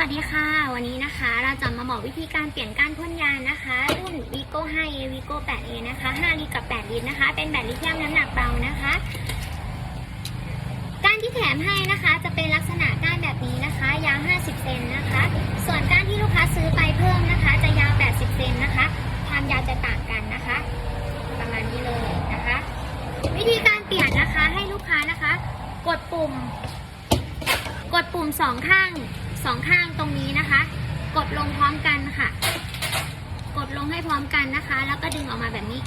สวัสดีค่ะ วันนี้นะคะ เราจะมาบอกวิธีการเปลี่ยนก้านพ่นยานะคะ รุ่น Vigo 5A Vigo 8A นะคะ 5 ลิตรกับ 8 ลิตรนะคะ เป็นแบตลิเธียมน้ำหนักเบานะคะ ก้านที่แถมให้นะคะจะเป็นลักษณะก้านแบบนี้นะคะ ยาว 50 เซนนะคะ ส่วนก้านที่ลูกค้าซื้อไปเพิ่มนะคะ จะยาว 80 เซนนะคะ ความยาวจะต่างกันนะคะ ประมาณนี้เลยนะคะ วิธีการเปลี่ยนนะคะให้ลูกค้านะคะ กดปุ่ม กดปุ่มสองข้าง องข้างตรงนี้นะคะ กดลงพร้อมกันค่ะ กดลงให้พร้อมกันนะคะ แล้วก็ดึงออกมาแบบนี้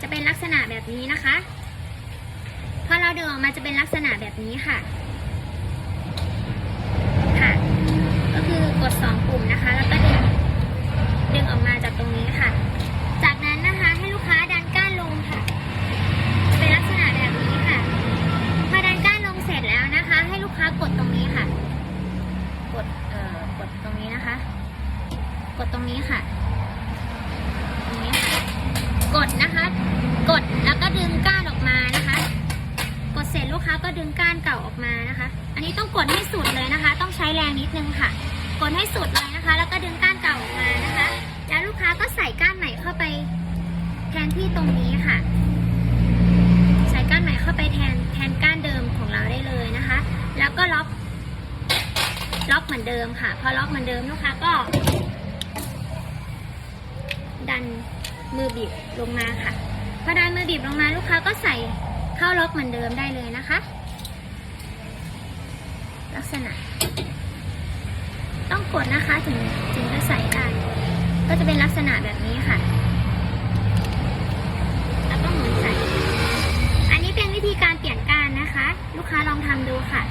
จะเป็นลักษณะแบบนี้นะคะ พอเราดึงออกมาจะเป็นลักษณะแบบนี้ค่ะค่ะ ก็คือกดสองปุ่มนะคะ แล้วก็ดึง ดึงออกมาจากตรงนี้ค่ะ จากนั้นนะคะให้ลูกค้าดันก้านลงค่ะ เป็นลักษณะแบบนี้ค่ะ พอดันก้านลงเสร็จแล้วนะคะ ให้ลูกค้ากดตรงนี้ค่ะ กดเอ่อกดตรงนี้นะคะ ก ดตรงนี้ค่ะตรงนี้ค่ะ กดนะคะ กดแล้วก็ดึงก้านออกมานะคะ กดเสร็จลูกค้าก็ดึงก้านเก่าออกมานะคะ อันนี้ต้องกดให้สุดเลยนะคะ ต้องใช้แรงนิดนึงค่ะ กดให้สุดเลยนะคะ แล้วก็ดึงก้านเก่าออกมานะคะ แล้วลูกค้าก็ใส่ก้านใหม่เข้าไป แทนที่ตรงนี้ค่ะ ใส่ก้านใหม่เข้าไปแทนแทนก้านเดิมของเราได้เลยนะคะ แล้วก็ล็อกล็อกเหมือนเดิมค่ะ พอล็อกเหมือนเดิมลูกค้าก็ ดัน มือบีบลงมาค่ะพอดันมือบีบลงมาลูกค้าก็ใส่เข้าล็อกเหมือนเดิมได้เลยนะคะ ลักษณะ ต้องกดนะคะถึงถึงจะใส่ได้ก็จะเป็นลักษณะแบบนี้ค่ะแล้วก็หมุนใส่ อันนี้เป็นวิธีการเปลี่ยนการนะคะ ลูกค้าลองทำดูค่ะ